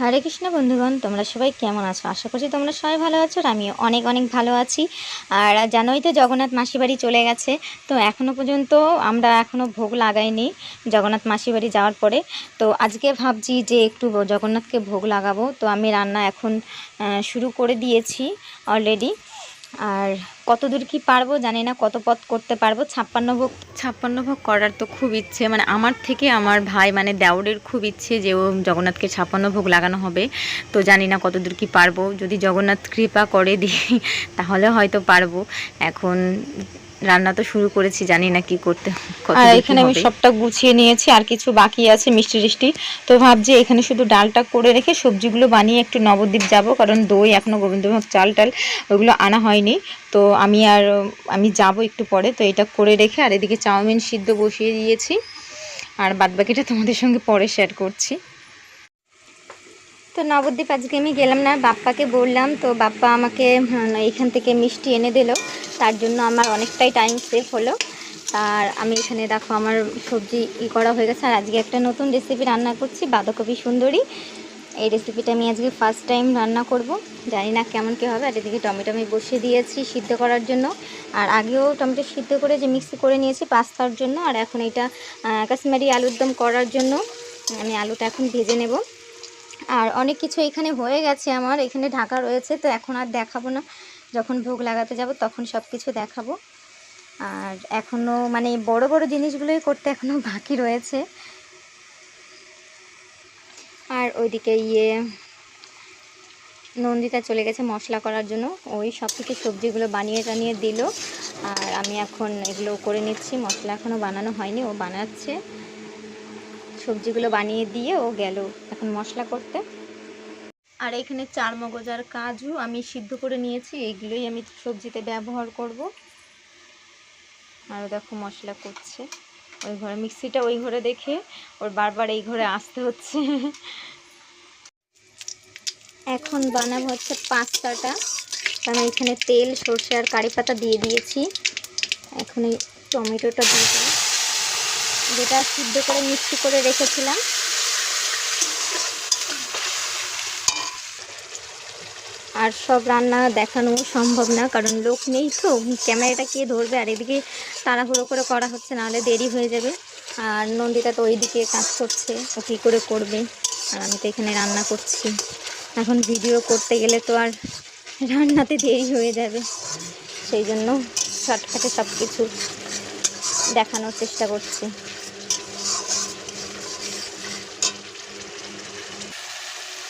হরে কৃষ্ণ বন্ধুগণ, তোমরা সবাই কেমন আছো? আশা করছি তোমরা সবাই ভালো আছো আর আমিও অনেক অনেক ভালো আছি। আর জানোই তো জগন্নাথ মাসি বাড়ি চলে গেছে, তো এখনও পর্যন্ত আমরা এখনও ভোগ লাগাইনি জগন্নাথ মাসি বাড়ি যাওয়ার পরে। তো আজকে ভাবছি যে একটু জগন্নাথকে ভোগ লাগাবো। তো আমি রান্না এখন শুরু করে দিয়েছি অলরেডি আর কত দূর কি পারব, জানি না, কত পথ করতে পারব। ছাপ্পান্ন ভোগ ছাপ্পান্ন ভোগ করার তো খুব ইচ্ছে মানে আমার থেকে আমার ভাই মানে দেওরের খুব ইচ্ছে যে ও জগন্নাথকে ছাপ্পান্ন ভোগ লাগানো হবে। তো জানি না কতদূর কি পারব, যদি জগন্নাথ কৃপা করে দিই, তাহলে হয়তো পারব। এখন রান্না তো শুরু করেছি জানি না কি করতে আর এখানে আমি সবটা গুছিয়ে নিয়েছি আর কিছু বাকি আছে মিষ্টি টিষ্টি। তো ভাবছি এখানে শুধু ডালটা করে রেখে সবজিগুলো বানিয়ে একটু নবদ্বীপ যাব কারণ দই এখনও গোবিন্দভোগ চাল টাল ওগুলো আনা হয়নি। তো আমি আর আমি যাব একটু পরে তো এটা করে রেখে আর এদিকে চাউমিন সিদ্ধ বসিয়ে দিয়েছি। আর বাদবাকিটা তোমাদের সঙ্গে পরে শেয়ার করছি। তো নবদ্বীপ আজকে আমি গেলাম না, বাপ্পাকে বললাম, তো বাপ্পা আমাকে এখান থেকে মিষ্টি এনে দিল। তার জন্য আমার অনেকটাই টাইম সেভ হলো। আর আমি এখানে দেখো আমার সবজি ই করা হয়ে গেছে। আর আজকে একটা নতুন রেসিপি রান্না করছি, বাঁধাকপি সুন্দরী। এই রেসিপিটা আমি আজকে ফার্স্ট টাইম রান্না করব। জানি না কেমন কী হবে, আর এদিকে টমেটো আমি বসিয়ে দিয়েছি সিদ্ধ করার জন্য। আর আগেও টমেটো সিদ্ধ করে যে মিক্সি করে নিয়েছি পাস্তার জন্য, আর এখন এটা কাশ্মীরি আলুর দম করার জন্য। আমি আলুটা এখন ভেজে নেব। আর অনেক কিছু এখানে হয়ে গেছে আমার, এখানে ঢাকা রয়েছে, তো এখন আর দেখাবো না। যখন ভোগ লাগাতে যাব তখন সব কিছু দেখাবো। আর এখনও মানে বড় বড় জিনিসগুলোই করতে এখনও বাকি রয়েছে। আর ওইদিকে ইয়ে নন্দিতা চলে গেছে মশলা করার জন্য। ওই সব থেকে সবজিগুলো বানিয়ে টানিয়ে দিল। আর আমি এখন এগুলো করে নিচ্ছি, মশলা এখনও বানানো হয়নি, ও বানাচ্ছে। সবজিগুলো বানিয়ে দিয়ে ও গেল এখন মশলা করতে। আর এখানে চার মগজ আর কাজু আমি সিদ্ধ করে নিয়েছি এইগুলোই আমি সবজিতে ব্যবহার করব। আর দেখো মশলা করছে। ওই ঘরে মিক্সিটা ওই ঘরে দেখে ওর বারবার এই ঘরে আসতে হচ্ছে। এখন বানাবো হচ্ছে পাস্তাটা। আমি এখানে তেল সর্ষে আর কারি পাতা দিয়ে দিয়েছি। এখন এই টমেটোটা দিয়ে যেটা সিদ্ধ করে মিষ্টি করে রেখেছিলাম। আর সব রান্না দেখানো সম্ভব না, কারণ লোক নেই তো। ক্যামেরাটা কে ধরবে? আর এদিকে তাড়াহুড়ো করে করা হচ্ছে, নাহলে দেরি হয়ে যাবে। আর নন্দিতা তো ওইদিকে কাজ করছে, ও কী করে করবে? আর আমি তো এখানে রান্না করছি। এখন ভিডিও করতে গেলে তো আর রান্নাতে দেরি হয়ে যাবে। সেই জন্য শর্টকাটে সব কিছু দেখানোর চেষ্টা করছি।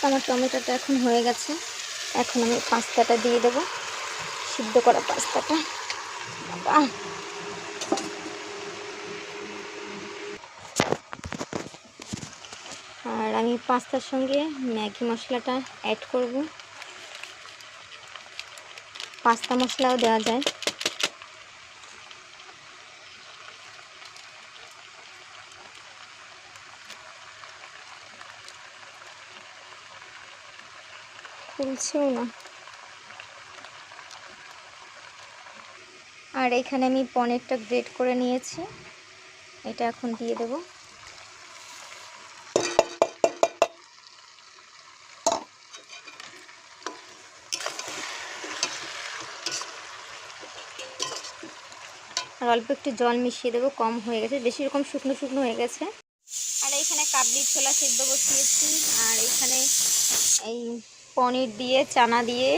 আমার টমেটোটা এখন হয়ে গেছে। এখন আমি পাস্তাটা দিয়ে দেবো। সিদ্ধ করা পাস্তাটা! আর আমি পাস্তার সঙ্গে ম্যাগি মশলাটা অ্যাড করব। পাস্তা মশলাও দেওয়া যায়। খুলছেও না। আর এখানে আমি পনিরটা গ্রেট করে নিয়েছি। এটা এখন দিয়ে দেবো। আর অল্প একটু জল মিশিয়ে দেবো, কম হয়ে গেছে। বেশি রকম শুকনো শুকনো হয়ে গেছে। আর এইখানে কাবলি ছোলা সিদ্ধ বসিয়েছি। আর এখানে এই পনির দিয়ে, চানা দিয়ে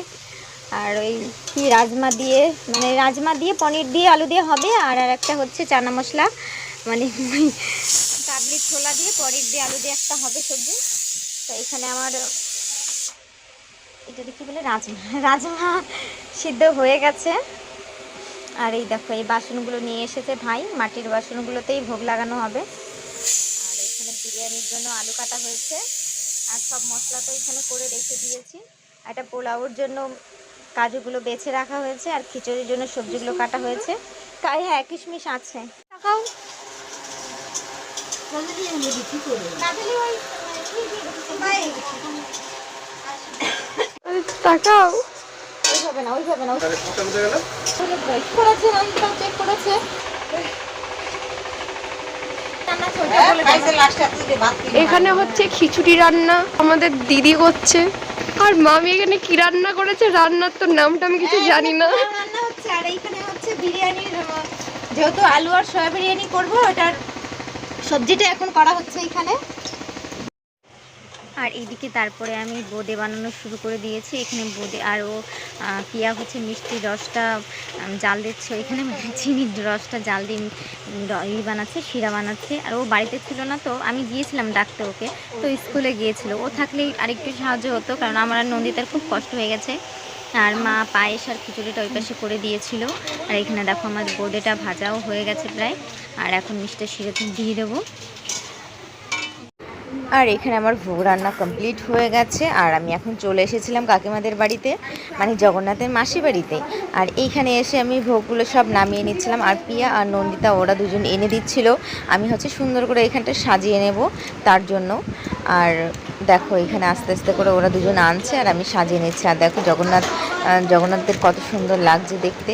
আর ওই কি রাজমা দিয়ে মানে রাজমা দিয়ে, পনির দিয়ে, আলু দিয়ে হবে। আর আর একটা হচ্ছে চানা মশলা মানে কাবলি ছোলা দিয়ে, পনির দিয়ে, আলু দিয়ে একটা হবে সবজি। তো এখানে আমার এটা দেখি বলে রাজমা রাজমা সিদ্ধ হয়ে গেছে। আর এই দেখো, এই বাসনগুলো নিয়ে এসেছে ভাই, মাটির বাসনগুলোতেই ভোগ লাগানো হবে। আর এখানে বিরিয়ানির জন্য আলু কাটা হয়েছে। আর সব মশলা তো এখানে করে রেখে দিয়েছি। একটা পোলাওর জন্য কাজুগুলো বেছে রাখা হয়েছে আর খিচুড়ির জন্য সবজিগুলো কাটা হয়েছে। তাই হ্যাঁ কিশমিশ আছে। টাকাও টাকাও ওইভাবে না ওইভাবে না চেক করেছে চেক করেছে আছে ওইটা বলে দাও। এখানে হচ্ছে খিচুড়ি রান্না, আমাদের দিদি করছে আর মামি এখানে কি রান্না করেছে? রান্নার তো নামটা আমি কিছু জানি না। রান্না হচ্ছে, আর এইখানে হচ্ছে যেহেতু আলু আর সয়া বিরিয়ানি করব ওটার সবজিটা এখন করা হচ্ছে এখানে। আর এদিকে তারপরে আমি বোঁদে বানানো শুরু করে দিয়েছি। এখানে বোঁদে আরও পিয়া হচ্ছে মিষ্টি রসটা জাল দিচ্ছে। এখানে মানে চিনির রসটা জাল দিয়ে বানাচ্ছে, শিরা বানাচ্ছে। আর ও বাড়িতে ছিল না তো, আমি গিয়েছিলাম ডাকতে ওকে। তো স্কুলে গিয়েছিল। ও থাকলেই আরেকটু সাহায্য হতো, কারণ আমার আর নন্দিতার খুব কষ্ট হয়ে গেছে। আর মা পায়েস আর খিচুড়িটা ওই পাশে করে দিয়েছিল। আর এখানে দেখো আমার বোঁদেটা ভাজাও হয়ে গেছে প্রায়। আর এখন মিষ্টি শিরে দিয়ে দেবো। আর এখানে আমার ভোগ রান্না কমপ্লিট হয়ে গেছে। আর আমি এখন চলে এসেছিলাম কাকিমাদের বাড়িতে মানে জগন্নাথের মাসি বাড়িতে। আর এইখানে এসে আমি ভোগগুলো সব নামিয়ে নিচ্ছিলাম। আর পিয়া আর নন্দিতা, ওরা দুজন এনে দিচ্ছিল। আমি হচ্ছে সুন্দর করে এখানটা সাজিয়ে নেব তার জন্য। আর দেখো, এখানে আস্তে আস্তে করে ওরা দুজন আনছে আর আমি সাজিয়ে নিচ্ছি। আর দেখো, জগন্নাথ জগন্নাথদের কত সুন্দর লাগছে দেখতে।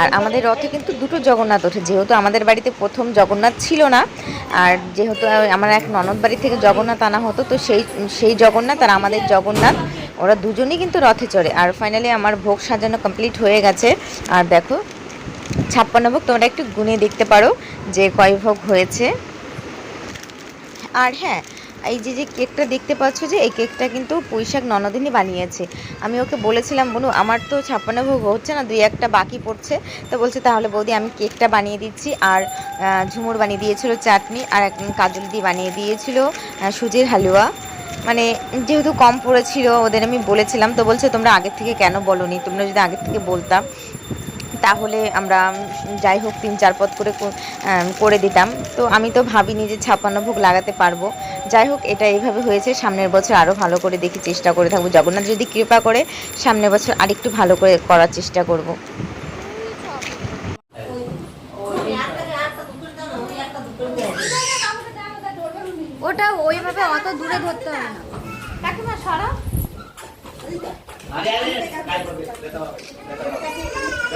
আর আমাদের রথে কিন্তু দুটো জগন্নাথ ওঠে। যেহেতু আমাদের বাড়িতে প্রথম জগন্নাথ ছিল না, আর যেহেতু আমার এক ননদ বাড়ি থেকে জগন্নাথ আনা হতো, তো সেই সেই জগন্নাথ আর আমাদের জগন্নাথ, ওরা দুজনেই কিন্তু রথে চড়ে। আর ফাইনালি আমার ভোগ সাজানো কমপ্লিট হয়ে গেছে। আর দেখো, ছাপ্পান্ন ভোগ, তোমরা একটু গুনে দেখতে পারো যে কয় ভোগ হয়েছে। আর হ্যাঁ এই যে যে কেকটা দেখতে পাচ্ছ যে, এই কেকটা কিন্তু পুঁইশাক ননদিনই বানিয়েছে। আমি ওকে বলেছিলাম, বনু, আমার তো ছাপ্পান্ন ভোগ হচ্ছে না, দুই একটা বাকি পড়ছে। তো বলছে, তাহলে বৌদি, আমি কেকটা বানিয়ে দিচ্ছি। আর ঝুমুর বানিয়ে দিয়েছিল চাটনি, আর কাজল দিয়ে বানিয়ে দিয়েছিল সুজির হালুয়া। মানে যেহেতু কম পড়েছিল, ওদের আমি বলেছিলাম। তো বলছে, তোমরা আগের থেকে কেন বলনি? তোমরা যদি আগের থেকে বলতাম তাহলে আমরা যাই হোক তিন চার পথ করে করে দিতাম তো আমি তো ভাবিনি যে ছাপ্পান্ন ভোগ লাগাতে পারব যাই হোক এটা এইভাবে হয়েছে সামনের বছর আরও ভালো করে দেখি চেষ্টা করে থাকব জগন্নাথ যদি কৃপা করে সামনের বছর আরেকটু ভালো করে করার চেষ্টা করব ওটা ওইভাবে অত দূরে ধরতে হবে না কাকিমা সরা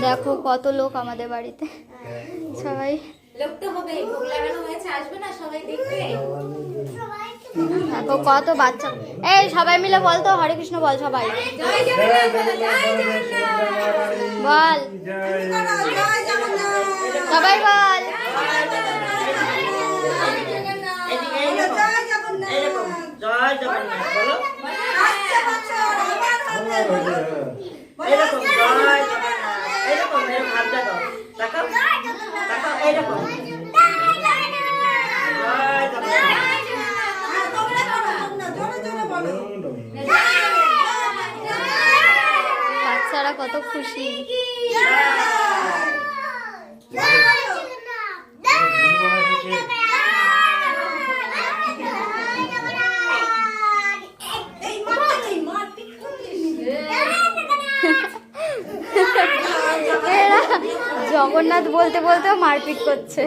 দেখো কত লোক আমাদের বাড়িতে। সবাই। দেখো কত বাচ্চা। এই সবাই মিলে বল তো হরে কৃষ্ণ বল সবাই। বল সবাই বল। জয় জগন্নাথ বলো। এরকম জয় জগন্নাথ। এরকম এরকম হাতটা দাও তাকাও তাকাও এরকম। জয় জগন্নাথ। বাচ্চারা কত খুশি জগন্নাথ বলতে বলতে মারপিট করছে।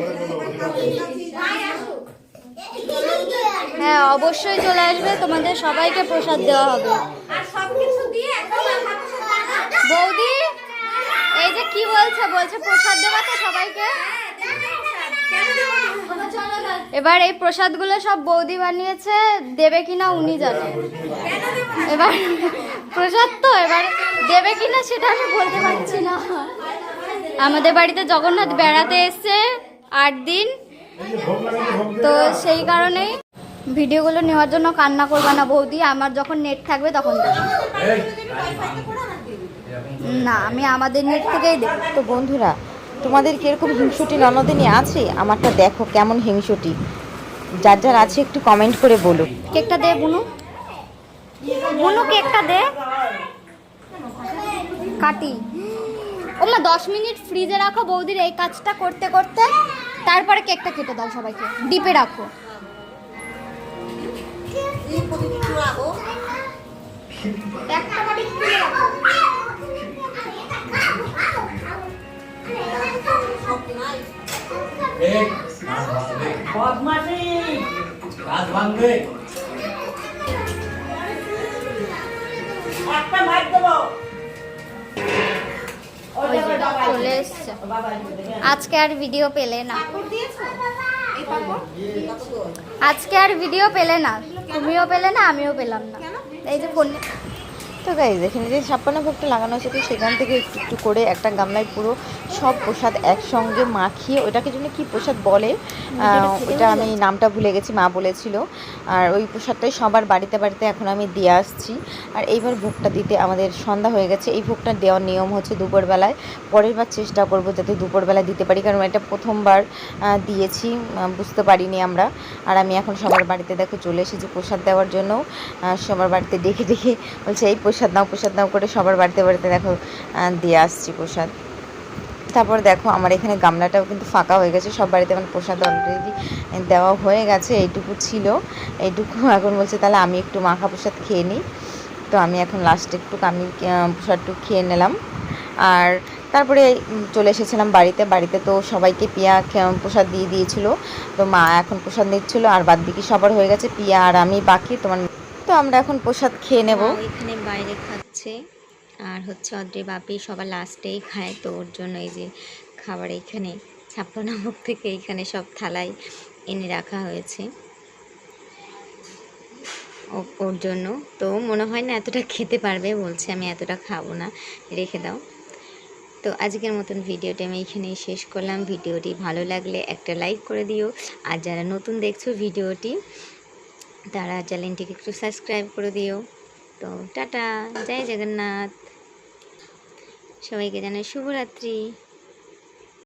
হ্যাঁ অবশ্যই চলে আসবে। তোমাদের সবাইকে প্রসাদ দেওয়া হবে। বৌদি, এই যে কি বলছে? বলছে প্রসাদ দেওয়া তো সবাইকে। এবার এই প্রসাদগুলো সব বৌদি বানিয়েছে। দেবে কিনা উনি জানে। এবার প্রসাদ তো এবার দেবে কিনা সেটা আমি বলতে পারছি না। আমাদের বাড়িতে জগন্নাথ বেড়াতে এসছে আট দিন। তো সেই কারণেই ভিডিওগুলো নেওয়ার জন্য কান্না করবে না বৌদি আমার যখন নেট থাকবে তখন না আমি আমাদের নেট থেকেই দেবো। তো বন্ধুরা তোমাদের কীরকম হিংসুটি ননদিনী আছে? আমারটা দেখো কেমন হিংসুটি। যার যার আছে একটু কমেন্ট করে বলো। কেকটা দে বুনু। বুনু কেকটা দে। কাটি। ওমা দশ মিনিট ফ্রিজে রাখো বৌদির এই কাজটা করতে করতে। তারপরে কেকটা কেটে দাও সবাইকে ডিপে রাখো। একটা মাইক দেবো। ওই যে চলে এসছে। আজকে আর ভিডিও পেলে না। আজকে আর ভিডিও পেলে না। তুমিও পেলে না আমিও পেলাম না। এই যে ফোন তো গাইজ এখানে যে ছাপ্পান্ন ভোগটা লাগানো আছে তো সেখান থেকে একটু একটু করে একটা গামলায় পুরো সব প্রসাদ একসঙ্গে মাখিয়ে ওটাকে জন্য কি প্রসাদ বলে ওটা আমি নামটা ভুলে গেছি মা বলেছিল। আর ওই প্রসাদটাই সবার বাড়িতে বাড়িতে এখন আমি দিয়ে আসছি। আর এইবার ভোগটা দিতে আমাদের সন্ধ্যা হয়ে গেছে। এই ভোগটা দেওয়ার নিয়ম হচ্ছে দুপুরবেলায় পরের বার চেষ্টা করব যাতে দুপুরবেলায় দিতে পারি। কারণ এটা প্রথমবার দিয়েছি বুঝতে পারিনি আমরা। আর আমি এখন সবার বাড়িতে দেখো চলে এসেছি প্রসাদ দেওয়ার জন্য। সবার বাড়িতে ডেকে ডেকে বলছে এই প্রসাদ নাও প্রসাদ নাও করে সবার বাড়িতে বাড়িতে দেখো দিয়ে আসছি প্রসাদ। তারপর দেখো আমার এখানে গামলাটাও কিন্তু ফাঁকা হয়ে গেছে, সব বাড়িতে মানে প্রসাদ অলরেডি দেওয়া হয়ে গেছে, এইটুকু ছিল। এইটুকু এখন বলছে তাহলে আমি একটু মাখা প্রসাদ খেয়ে নিই। তো আমি এখন লাস্টে একটু আমি প্রসাদটু খেয়ে নিলাম। আর তারপরে চলে এসেছিলাম বাড়িতে বাড়িতে তো সবাইকে পিয়া প্রসাদ দিয়ে দিয়েছিল। তো মা এখন প্রসাদ নিচ্ছিল, আর বাদ বাকি সবার হয়ে গেছে, পিয়া আর আমি বাকি তোমার তো আমরা এখন প্রসাদ খেয়ে নেব। এখানে বাইরে খাচ্ছে। আর হচ্ছে অদ্রে বাপি সবার লাস্টেই খায়, তো ওর জন্য এই যে খাবার এইখানে ছাপ্পান্ন ভোগ থেকে এইখানে সব থালায় এনে রাখা হয়েছে। ওর জন্য। তো মনে হয় না এতটা খেতে পারবে, বলছে আমি এতটা খাব না, রেখে দাও। তো আজকের মতন ভিডিওটি আমি এখানেই শেষ করলাম। ভিডিওটি ভালো লাগলে একটা লাইক করে দিও। আর যারা নতুন দেখছ ভিডিওটি তারা চ্যানেলটিকে একটু সাবস্ক্রাইব করে দিও। তো টাটা জয় জগন্নাথ। সবাইকে জানাই শুভরাত্রি।